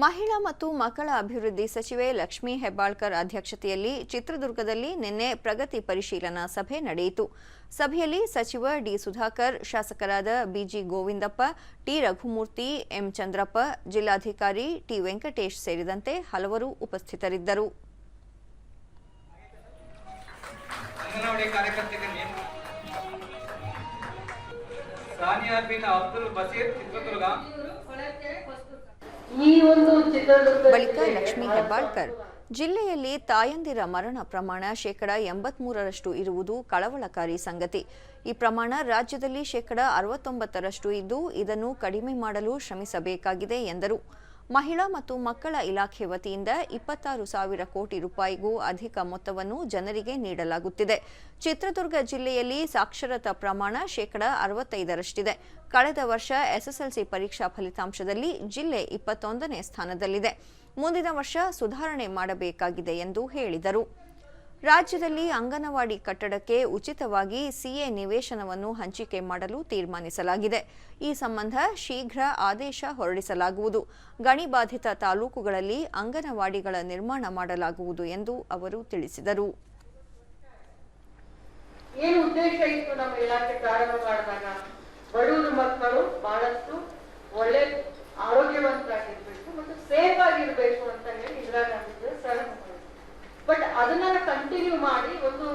ಮಹಿಳಾ ಮತ್ತು ಮಕ್ಕಳ ಅಭಿವೃದ್ಧಿ ಸಚಿವೆ ಲಕ್ಷ್ಮೀ ಹೆಬ್ಬಾಳ್ಕರ್ ಅಧ್ಯಕ್ಷತೆಯಲ್ಲಿ ಚಿತ್ರದುರ್ಗದಲ್ಲಿ ನಿನ್ನೆ ಪ್ರಗತಿ ಪರಿಶೀಲನಾ ಸಭೆ ನಡೆಯಿತು. ಸಭೆಯಲ್ಲಿ ಸಚಿವ ಡಿ ಸುಧಾಕರ್, ಶಾಸಕರಾದ B G Govindappa, T Raghumurthy, M Chandrappa, ಜಿಲ್ಲಾಧಿಕಾರಿ ಟಿ ವೆಂಕಟೇಶ್ ಸೇರಿದಂತೆ ಹಲವರು ಉಪಸ್ಥಿತರಿದ್ದರು. ಸಾನಿಯಾ ಬಿನ್ ಅಬ್ದುಲ್ ಬಸೀರ್ ಚಿತ್ರದುರ್ಗ ಬಳಿಕ ಲಕ್ಷ್ಮೀ ಹೆಬ್ಬಾಳ್ಕರ್. ಜಿಲ್ಲೆಯಲ್ಲಿ ತಾಯಂದಿರ ಮರಣ ಪ್ರಮಾಣ ಶೇಕಡ ಎಂಬತ್ಮೂರರಷ್ಟು ಇರುವುದು ಕಳವಳಕಾರಿ ಸಂಗತಿ. ಈ ಪ್ರಮಾಣ ರಾಜ್ಯದಲ್ಲಿ ಶೇಕಡಾ ಅರವತ್ತೊಂಬತ್ತರಷ್ಟು ಇದ್ದು, ಇದನ್ನು ಕಡಿಮೆ ಮಾಡಲು ಶ್ರಮಿಸಬೇಕಾಗಿದೆ ಎಂದರು. ಮಹಿಳಾ ಮತ್ತು ಮಕ್ಕಳ ಇಲಾಖೆ ವತಿಯಿಂದ ಇಪ್ಪತ್ತಾರು ಸಾವಿರ ಕೋಟಿ ರೂಪಾಯಿಗೂ ಅಧಿಕ ಮೊತ್ತವನ್ನು ಜನರಿಗೆ ನೀಡಲಾಗುತ್ತಿದೆ. ಚಿತ್ರದುರ್ಗ ಜಿಲ್ಲೆಯಲ್ಲಿ ಸಾಕ್ಷರತಾ ಪ್ರಮಾಣ ಶೇಕಡ ಅರವತ್ತೈದರಷ್ಟಿದೆ. ಕಳೆದ ವರ್ಷ ಎಸ್ಎಸ್ಎಲ್ಸಿ ಪರೀಕ್ಷಾ ಫಲಿತಾಂಶದಲ್ಲಿ ಜಿಲ್ಲೆ ಇಪ್ಪತ್ತೊಂದನೇ ಸ್ಥಾನದಲ್ಲಿದೆ. ಮುಂದಿನ ವರ್ಷ ಸುಧಾರಣೆ ಮಾಡಬೇಕಾಗಿದೆ ಎಂದು ಹೇಳಿದರು. ರಾಜ್ಯದಲ್ಲಿ ಅಂಗನವಾಡಿ ಕಟ್ಟಡಕ್ಕೆ ಉಚಿತವಾಗಿ ಸಿಎ ನಿವೇಶನವನ್ನು ಹಂಚಿಕೆ ಮಾಡಲು ತೀರ್ಮಾನಿಸಲಾಗಿದೆ. ಈ ಸಂಬಂಧ ಶೀಘ್ರ ಆದೇಶ ಹೊರಡಿಸಲಾಗುವುದು. ಗಣಿಬಾಧಿತ ತಾಲೂಕುಗಳಲ್ಲಿ ಅಂಗನವಾಡಿಗಳ ನಿರ್ಮಾಣ ಮಾಡಲಾಗುವುದು ಎಂದು ಅವರು ತಿಳಿಸಿದರು. ಏನು ಉದ್ದೇಶ ಇತ್ತು ನಮ್ಮ ಇಲಾಖೆ ಪ್ರಾರಂಭ ಮಾಡಿದಾಗ? ಬಡವರು ಮಕ್ಕಳು ಬಹಳಷ್ಟು ಅದನ್ನ ಕಂಟಿನ್ಯೂ ಮಾಡಿ ಒಂದು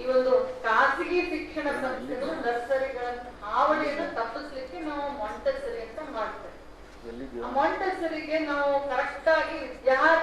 ಈ ಒಂದು ಖಾಸಗಿ ಶಿಕ್ಷಣ ಸಂಸ್ಥೆಗಳು ನರ್ಸರಿಗಳ ಹಾವಳಿಯನ್ನು ತಪ್ಪಿಸ್ಲಿಕ್ಕೆ ನಾವು ಮಾಂಟೆಸರಿ ಅಂತ ಮಾಡ್ತೇವೆ. ಮಂಟಸರಿಗೆ ಮಾಂಟೆಸರಿಗೆ ನಾವು ಕರೆಕ್ಟ್ ಆಗಿ ವಿದ್ಯಾರ್ಥಿ